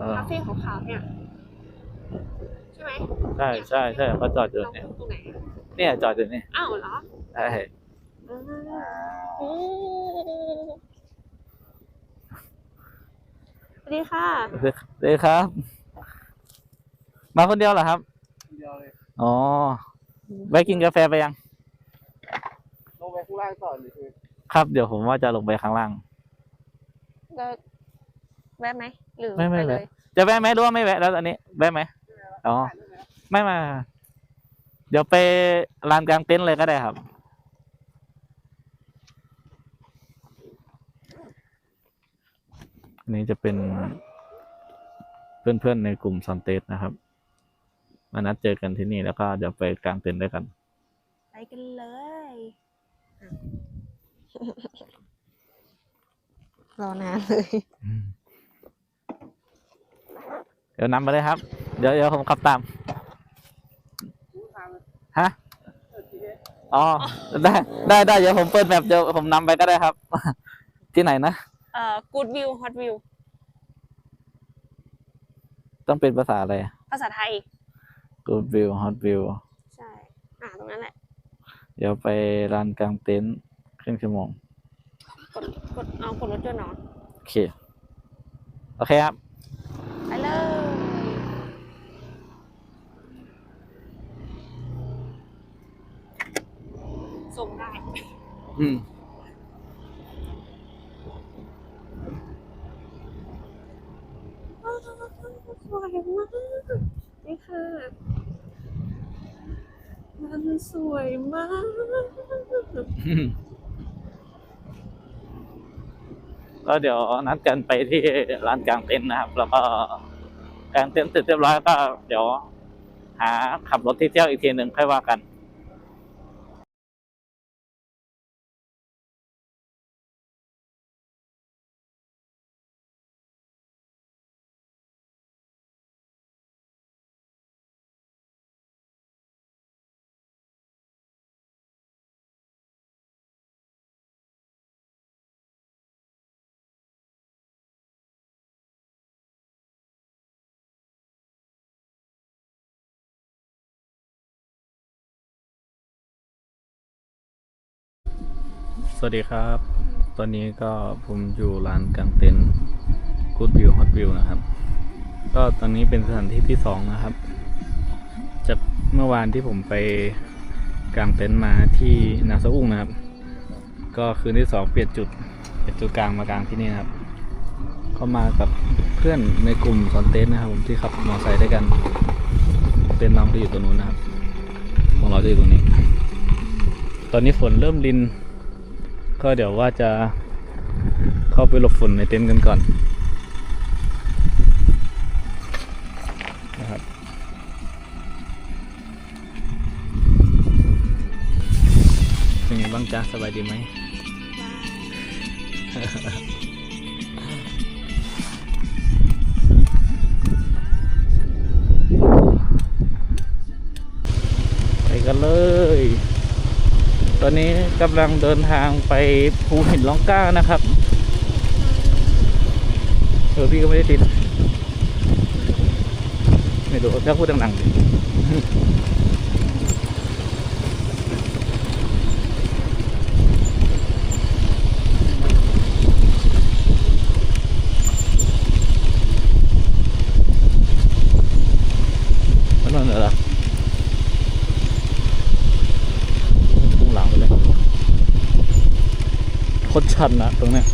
เออคาเฟ่ขาวๆเนี่ย ใช่ไหมใช่ใช่ใช่เขาจอดอยู่เราเนี่ยตรงไหนเนี่ยจอดอยู่นี่อ้าวเหรอใช่อืมอืมสวัสดีค่ะเลยครับ มาคนเดียวเหรอครับเดียวเลยอ๋อไปกินกาแฟไปยังลงไปข้างล่างต่อหรือคือครับ เดี๋ยวผมว่าจะลงไปข้างล่างก็แวะไหม หรือไม่ไม่ปเลแวะยจะแวะไหมหรือว่าไม่แวะแล้วตอนนี้แวะไหมอ๋อไม่มา เดี๋ยวไปลานกลางเต็นท์เลยก็ได้ครับอันนี้จะเป็นเพื่อนๆในกลุ่มซันเตสนะครับมานัดเจอกันที่นี่แล้วก็เดี๋ยวไปกลางเต็นท์ด้วยกัน ไปกันเลยรอนานเลยเดี๋ยวนำไปเลยครับ เดี๋ยวเดี๋ยวผมขับตาม ฮะ อ๋อ ได้ ได้ได้เดี๋ยวผมเปิดแบบเดี๋ยวผมนำไปก็ได้ครับ ที่ไหนนะ เอ่อ good view hot view ต้องเป็นภาษาอะไร ภาษาไทย Good view hot view ใช่ อ่าตรงนั้นแหละ เดี๋ยวไปลานกลางเต็นท์ครึ่งชั่วโมง กด กดเอากดรถยนต์เนาะโอเค โอเคครับ ไปเลย ส่งได้ อืมสวยมากนี่ค่ะมันสวยมาก ก็เดี๋ยวนัดกันไปที่ลานกลางเต็นท์นะครับ แล้วก็กลางเต็นท์เสร็จเรียบร้อยก็เดี๋ยว หาขับรถที่เที่ยวอีกทีหนึ่งค่อยว่ากัน สวัสดีครับ ตอนนี้ก็ผมอยู่ลานกางเต็นท์ Good View Hot View นะครับ ก็ตอนนี้เป็นสถานที่ที่สองนะครับจากเมื่อวานที่ผมไปกางเต็นท์มาที่นาซาอุ้งนะครับ ก็คืนที่สองเปลี่ยนจุดเปลี่ยนจุดกลางมากลางที่นี่นะครับก็มากับเพื่อนในกลุ่มสอนเต็นท์นะครับ ผมที่ขับมอเตอร์ไซค์ด้วยกัน เต็นท์น้องที่อยู่ตรงนู้นนะครับ ของเราจะอยู่ตรงนี้ ตอนนี้ฝนเริ่มริน ก็เดี๋ยวว่าจะเข้าไปหลบฝนในเต็นท์กันก่อนนะครับเป็นไงบ้างจ๊ะสบายดีไหมไปกันเลย ตอนนี้กำลังเดินทางไปภูหินล่องกล้านะครับเออพี่ก็ไม่ได้ติดไม่รู้ถ้าพูดดังๆดิมันนั่นเหรอพุ่งหลังไปเลยโคตร ชันนะตรงเนี้ย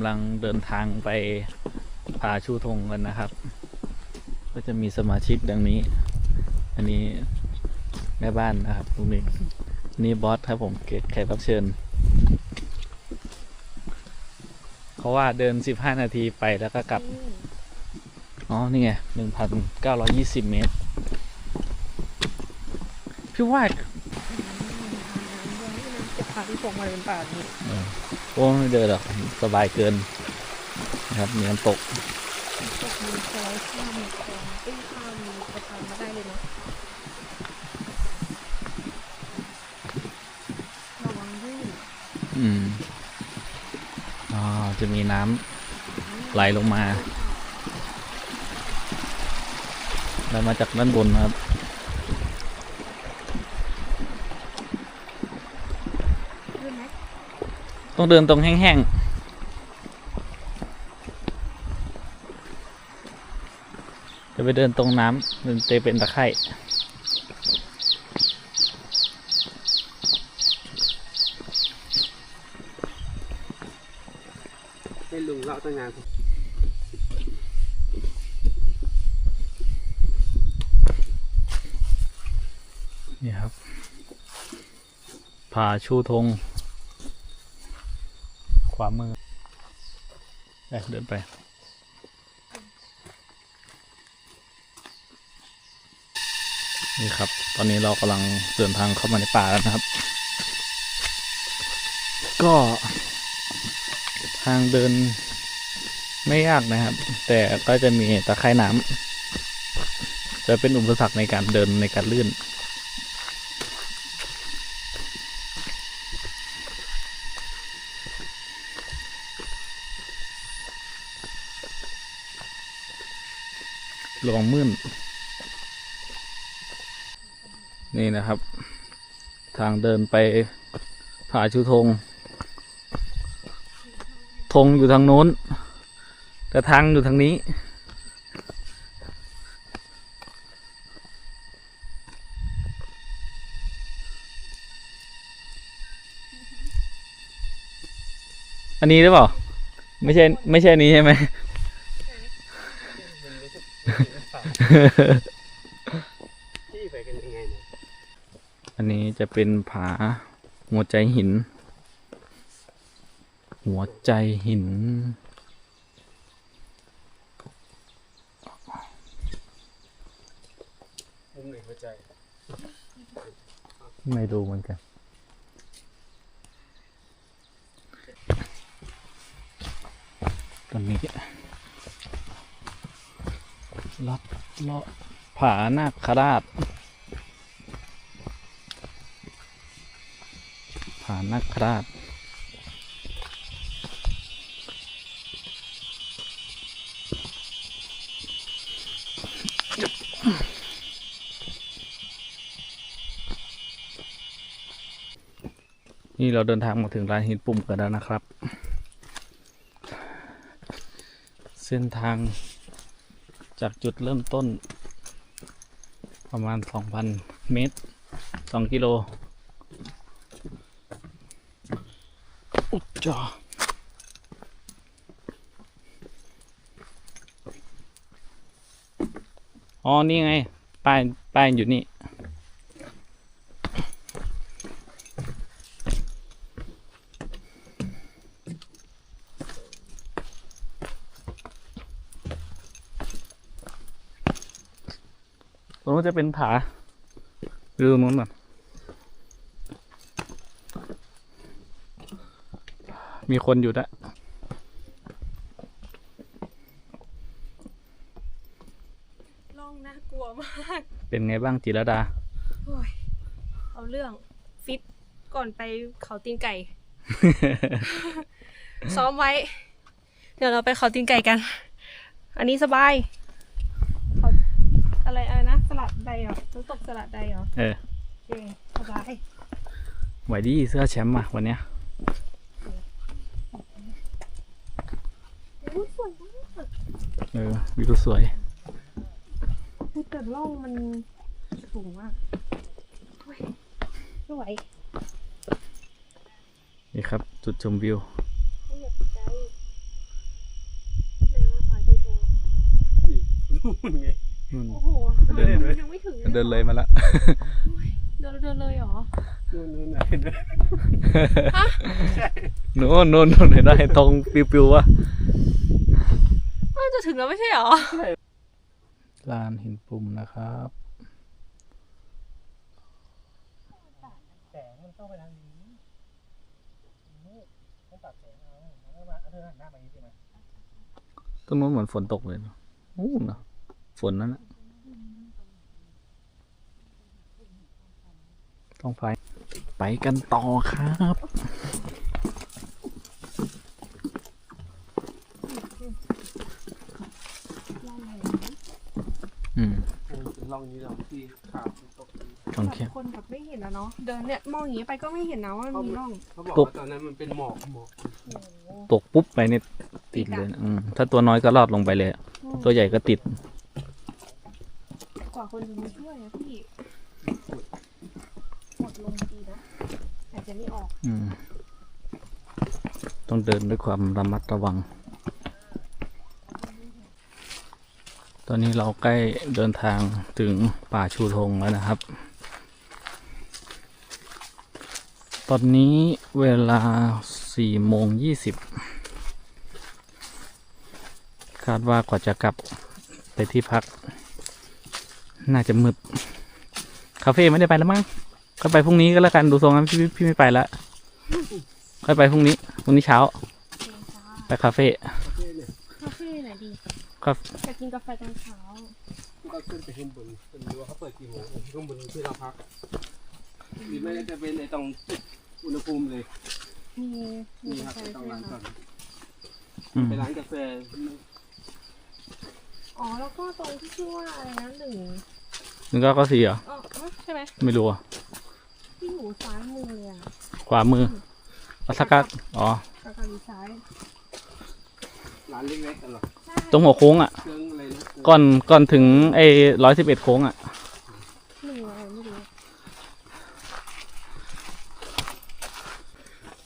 ำลังเดินทางไปผาชูธงกันนะครับ ก็จะมีสมาชิกดังนี้ อันนี้แม่บ้านนะครับตรงนี้นี่บอสครับผมเกตแขกรับเชิญเขาว่าเดิน 15 นาทีไปแล้วก็กลับ อ๋อ นี่ไง 1,920 เมตร พี่ว่าาพี่พงมาเป็นป่านี้เออโอ้ไม่เดินหรอกสบายเกินนะครับมีน้ำตกก็มีสไลด์ข้ามมีคลองปิ้งข้ามมีสะพานมาได้เลยเนาะระวังลื่นอืมอ๋อจะมีน้ำไหลลงมา แล้วมาจากด้านบนนะครับ ลื่นไหม ต้องเดินตรงแห้งๆ จะไปเดินตรงน้ำมันจะเป็นตะไคร่ให้ลุงเล่าตั้งนานนี่ครับผาชูธง ขวามือไปเดินไปนี่ครับ ตอนนี้เรากำลังเดินทางเข้ามาในป่าแล้วนะครับ ก็ทางเดินไม่ยากนะครับ แต่ก็จะมีตะไคร่น้ำจะเป็นอุปสรรคในการเดินในการลื่น ระวังมื่น นี่นะครับ ทางเดินไปผาชูธง ธงอยู่ทางโน้น แต่ทางอยู่ทางนี้ อันนี้หรือเปล่า ไม่ใช่ ไม่ใช่อันนี้ใช่ไหม ที่ไปกันยังไงเนี่ยอันนี้จะเป็นผาหัวใจหิน หัวใจหิน มุมไหนหัวใจ ไม่รู้เหมือนกัน ตอนนี้ ลัดเลาะผานาคราชผานาคราชนี่เราเดินทางมาถึงร้านหินปุ่มกันแล้วนะครับ เส้นทาง จากจุดเริ่มต้น ประมาณ 2,000 เมตร 2 กิโลอุจจาอ๋อ นี่ไงป้ายป้ายอยู่นี่ จะเป็นผาดูตรงนู้นก่อนมีคนอยู่ด้วยล่องน่ากลัวมาก เป็นไงบ้างจิรดา โอ้ยเอาเรื่องฟิตก่อนไปเขาตีนไก่ ซ้อมไว้ เดี๋ยวเราไปเขาตีนไก่กัน อันนี้สบายเขาอะไรอะไรนะสลั ดใดเหรอน้ำตกสลัดใดเหรอเออโอเคสบายไหวดีเสื้อแชมป์มาวันเนี้ยโอ้ยสวยมากเออวิวสวยพูดแต่ล่องมันสูงมากโอ้ยไม่ไหวนี่ครับ จุดชมวิว ไม่อยากใจไหนอะผาจูโทนู่นไง นู่น โอ้โหเดินไหมยังไม่ถึงเดินเลยมาละ เดินเดินเลยเหรอ นู่นนู่นไหนเห็นไหมโน่นโน่นโน่นเห็นได้ตรงปิวๆวะน่าจะถึงแล้วไม่ใช่เหรอ ลานหินปุ่มนะครับ แสงมันต้องไปทางนี้นี่ต้องตัดแสงเอาแล้วมาเธอหันหน้ามาอย่างนี้ใช่ไหมตรงนู้นเหมือนฝนตกเลยเนอะอู้นะ ฝนนั่นนะต้องไป ไปกันต่อครับอืมเออเป็นร่องนี้เราที่ขาดตกตรงแค่คนแบบไม่เห็นอะเนาะเดินเนี่ยมองอย่างนี้ไปก็ไม่เห็นนะว่ามันมีร่องเขาบอกตกว่าตอนนั้นมันเป็นหมอกหมอกโอ้โหตกปุ๊บไปเนี่ยติดเลยนะอืมถ้าตัวน้อยก็รอดลงไปเลยอะตัวใหญ่ก็ติดกว่า คนจะมาช่วยอะพี่ หมดลมดีนะหายใจไม่ออกอืมต้องเดินด้วยความระมัดระวัง ตอนนี้เราใกล้เดินทางถึงป่าชูธงแล้วนะครับ ตอนนี้เวลาสี่โมงยี่สิบคาดว่ากว่าจะกลับไปที่พัก น่าจะมืดคาเฟ่ไม่ได้ไปแล้วมั้งก็ไปพรุ่งนี้ก็แล้วกันดูทรงแล้วพี่พี่ไม่ไปละค่อยไปพรุ่งนี้พรุ่งนี้เช้า ไปคาเฟ่คาเฟ่ไหนดีครับจะกินกาแฟตอนเช้าก็ขึ้นไปข้างบนเป็นรู้ว่าเขาเปิดกี่โมงข้างบนที่เราพักหรือไม่ก็จะเป็นในตรงจุดอุณหภูมิเลยมีมีนี่คการับแฟไปตรงใช่ไหมร้านก่อคะนอืมไปร้านกาแฟอ๋อแล้วก็ตรงที่ชื่อว่าอะไรนะหนึ่ง นึกก็ก็สีเหรออ๋อใช่ไหมไม่รู้อะที่อยู่ซ้ายมืออะขวามืออัสกักอ๋อ กาแฟอยู่ซ้าย ร้านเล็กๆกันหรอใช่ตรงหัวโค้งอะ เครื่องอะไรนะก่อนก่อนถึงไอ้ร้อยสิบเอ็ดโค้งอะ หนึ่งอะไรไม่รู้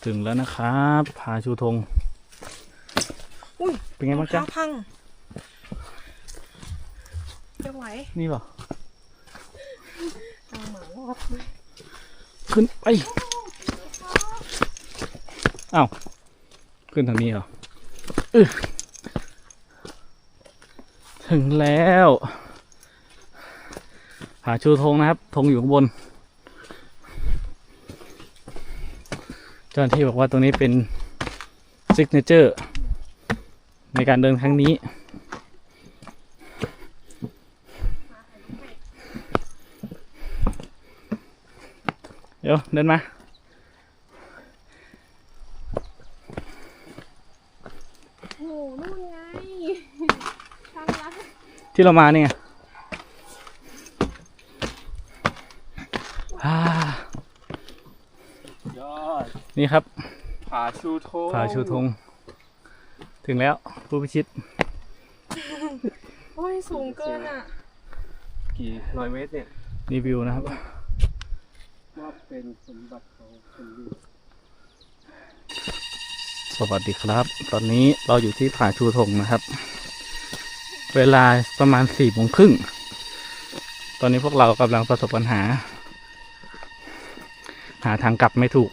ถึงแล้วนะครับผาชูธงอุ้ยเป็นไงบ้างจ๊ะ รอเท้พังจะไหวนี่เห รอาหมารอดขึ้นไปเอ้าขึ้นทางนี้เหรออถึงแล้วผาชูธงนะครับธงอยู่ข้างบน เจ้าหน้าที่บอกว่าตรงนี้เป็นซิกเนเจอร์ ในการเดินครั้งนี้ ดี๋ยวเดินมา โอ้โหนู่นไงทางลัดที่เรามาเนี่ยอ่ายอดนี่ครับ ผาชูโทผาชูธง ถึงแล้วผู้พิชิต โอ้ยสูงเกินอะ กี่ร้อยเมตรเนี่ย รีวิวนะครับว่า เป็นสมบัติของคนดีสวัสดีครับ ตอนนี้เราอยู่ที่ผาชูธงนะครับ เวลาประมาณสี่โมงครึ่ง ตอนนี้พวกเรากำลังประสบปัญหา หาทางกลับไม่ถูก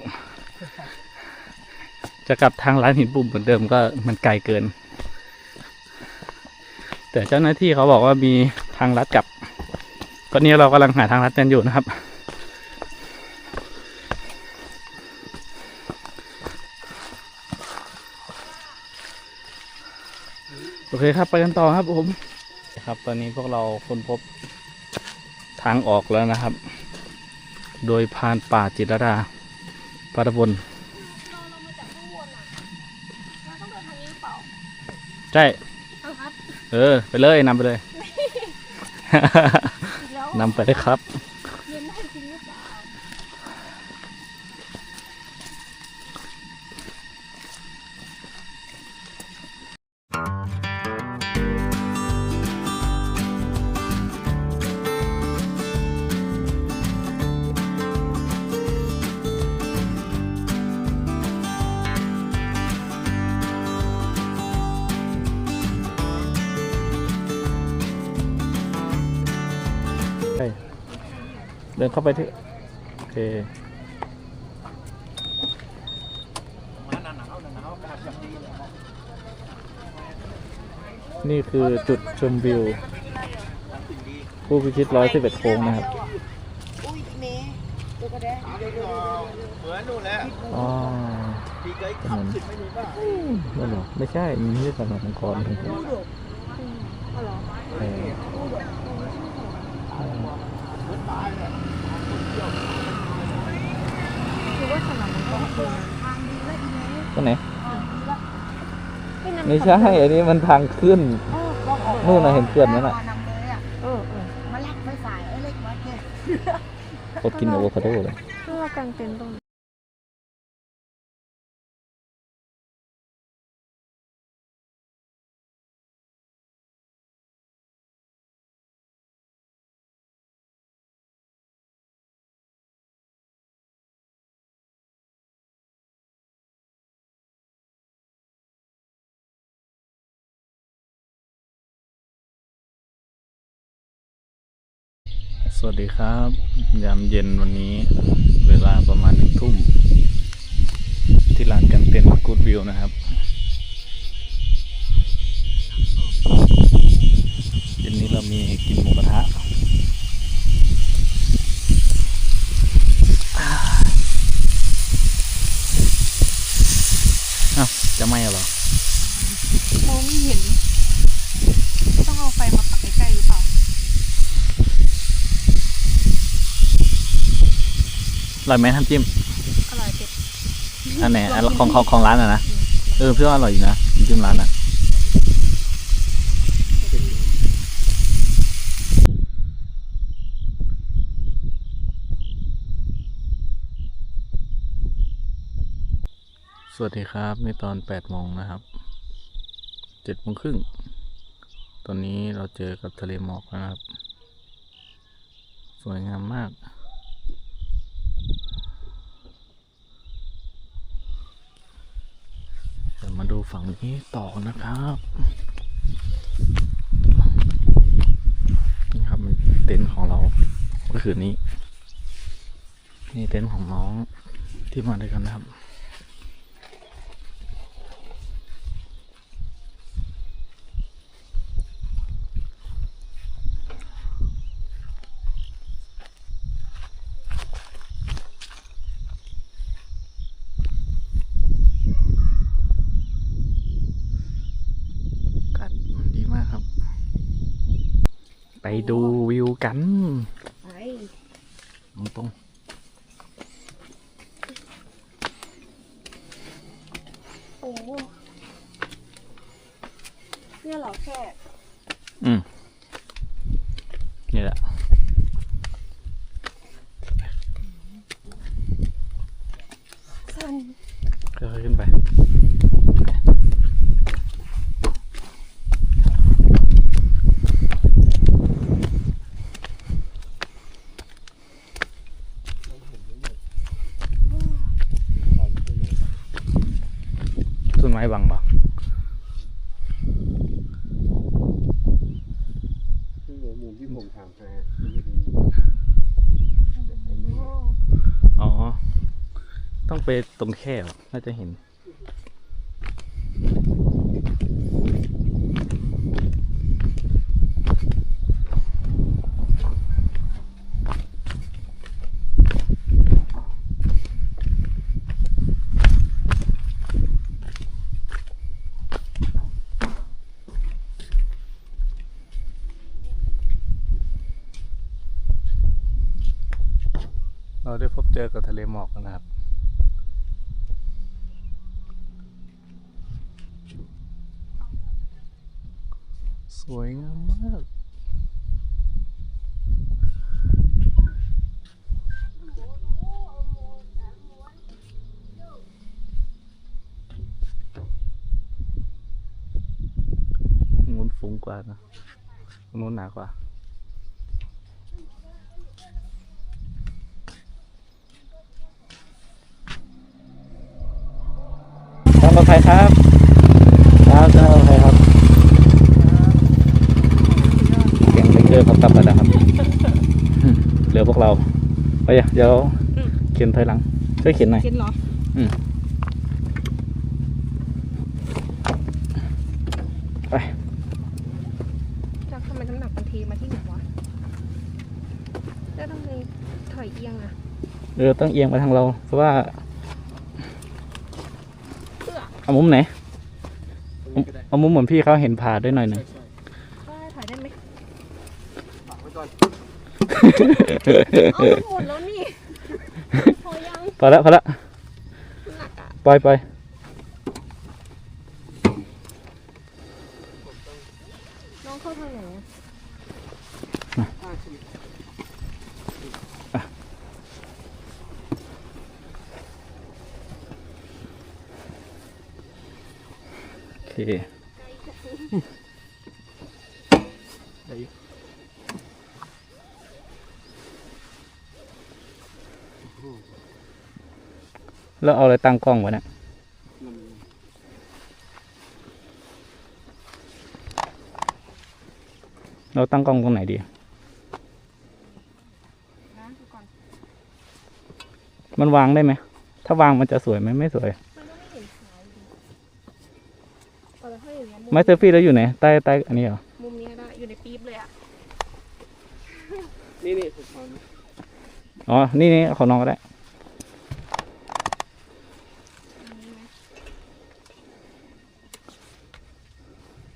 จะกลับทางร้านหินปุ่มเหมือนเดิมก็มันไกลเกิน แต่เจ้าหน้าที่เขาบอกว่ามีทางลัดกลับ ตอนนี้เรากำลังหาทางลัดกันอยู่นะครับ โอเคครับไปกันต่อครับผมครับ ตอนนี้พวกเราค้นพบทางออกแล้วนะครับ โดยพรานป่าจิตรดาปาตบนเราลงมาจากข้างบนอะเราต้องเดินทางนี้หรือเปล่าใช่เอาครับเออ ไปเลยนำไปเลยอีกแล้วนำไปเลยครับ เดินเข้าไปที่ โอเคนี่คือจุดชมวิว ผู้พิชิตร้อยสิบเอ็ดโค้งนะครับอุ้ยเมย์ตัวกระแดงเหมือนนู่นแหละอ๋อปีเกยขับสิบไม่มีป่ะไม่หรอไม่ใช่ มีที่สำหรับมังกรครับดูดุเอา ก็เมย์ตรงไหนไม่นั่นไม่ใช่ อันนี้มันทางขึ้น นู่นน่ะเห็นเขื่อนนั่นน่ะนำเลยอะเออเออมาแลกไม่สายเอ้ยเล็กวัดเนี่ยอดกินอะโวคาโดเลย เพื่อกางเต็นท์ตรง สวัสดีครับ ยามเย็นวันนี้ เวลาประมาณหนึ่งทุ่ม ที่ลานกันเต็นกูดวิวนะครับ เย็นนี้เรามีกินหมูกระทะอ้าวจะไม่เหรอ มองไม่เห็น ต้องเอาไฟมาปักใกล้ๆหรือเปล่า อ ร่อยไหมท่านจิ้ม อร่อยเป็ดอันไหนอันของของของร้านอะนะ เออเพื่ออร่อยอยู่นะน้ำจิ้มร้านอะ สวัสดีครับในตอนแปดโมงนะครับเจ็ดโมงครึ่ง ตอนนี้เราเจอกับทะเลหมอกแล้วนะครับ สวยงามมาก ดูฝั่งนี้ต่อนะครับนี่ครับเต็นท์ของเราก็คือนี้ นี่เต็นท์ของน้องที่มาด้วยกันนะครับ อากาศดีมากครับ ไปดูวิวกันไอ้ตรงโอ้เนี่ยเหรอแค่ๆอืมนี่แหละ สั้น ค่อยๆขึ้นไป ต้นไม้บังปะ คือมุมที่ผมถามหา ไปตรงแค่น่าจะเห็น เราได้พบเจอกับทะเลหมอกนะครับ วยงามมาก นู้นฟุ้งกว่านะนู้นหนากว่าทางปลอดภัยครับครับทางปลอดภัยครับเก่งเลเกอร์เขากลับมาแล้วครับ เหลือพวกเรา ไปอะเดี๋ยวเขียนถอยหลัง ช่วยเขียนหน่อยเก็นเหรอไป แล้วทำไมน้ำหนักมันเทมาที่หนูวะแล้วทำไมถอยเอียงอะเรือต้องเอียงมาทางเรา เพราะว่าเพื่อเอามุมไหน เอาเอามุมเหมือนพี่เขาเห็นผ่าด้วยหน่อยหนึ่ง ได้ถ่ายได้ไหม ฝากไว้ก่อน เอามันหมดแล้วนี่พอยังพอแล้วพอแล้วหนักอะปล่อยปล่อยน้องเข้าทางไหนอะโอเค แล้วเอาอะไรตั้งกล้องไว้เนี่ยเราตั้งกล้องตรงไหนดีนะดูก่อนมันวางได้ไหม ถ้าวางมันจะสวยไหมไม่สวยมันก็ไม่เห็นขาวดิเอาแล้วถ้าอย่างเงี้ยมุมไม้เซลฟี่แล้วอยู่ไหน ใต้ใต้อันนี้เหรอ มุมเนี้ยได้ อยู่ในปี๊บเลยอะนี่นี่สุดทนอ๋อ นี่นี่ขอน้องก็ได้ อันนี้ไหม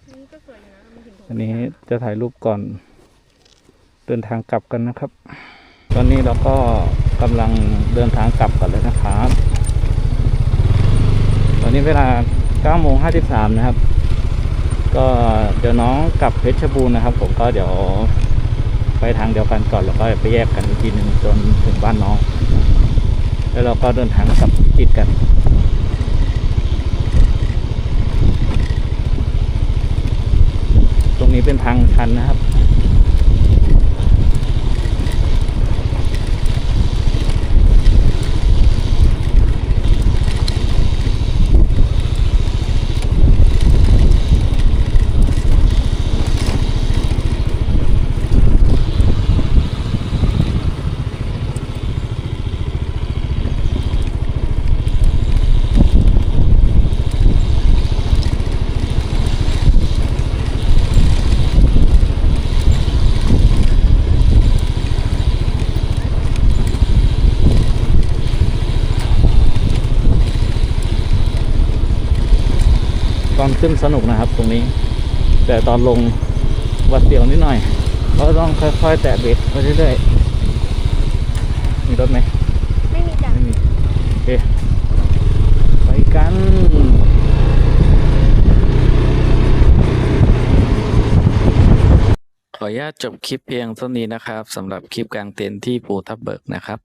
อันนี้ก็สวยอยู่นะมันเห็นผม อันนี้จะถ่ายรูปก่อนเดินทางกลับกันนะครับ ตอนนี้เราก็กำลังเดินทางกลับกันเลยนะครับ ตอนนี้เวลา9โมง53 นะครับ ก็เดี๋ยวน้องกลับเพชรบูรณ์นะครับ ผมก็เดี๋ยวไปทางเดียวกันก่อนแล้วก็ไปแยกกันอีกทีหนึ่งจนถึงบ้านน้อง แล้วเราก็เดินทางกลับติดกัน ตรง นี้เป็นทางชันนะครับ ขึ้นสนุกนะครับตรงนี้ แต่ตอนลงหวัดเสียวนิดหน่อยก็ต้องค่อยๆ แตะเบรกไปเรื่อยๆ มีรถไหมไม่มีจ้ะไม่มีโอเคไปกันขออนุญาตจบคลิปเพียงเท่านี้นะครับสำหรับคลิปกลางเต็นท์ที่ภูทับเบิกนะครับ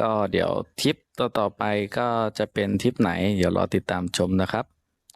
ก็เดี๋ยวทริปต่อๆไปก็จะเป็นทริปไหน เดี๋ยวรอติดตามชมนะครับ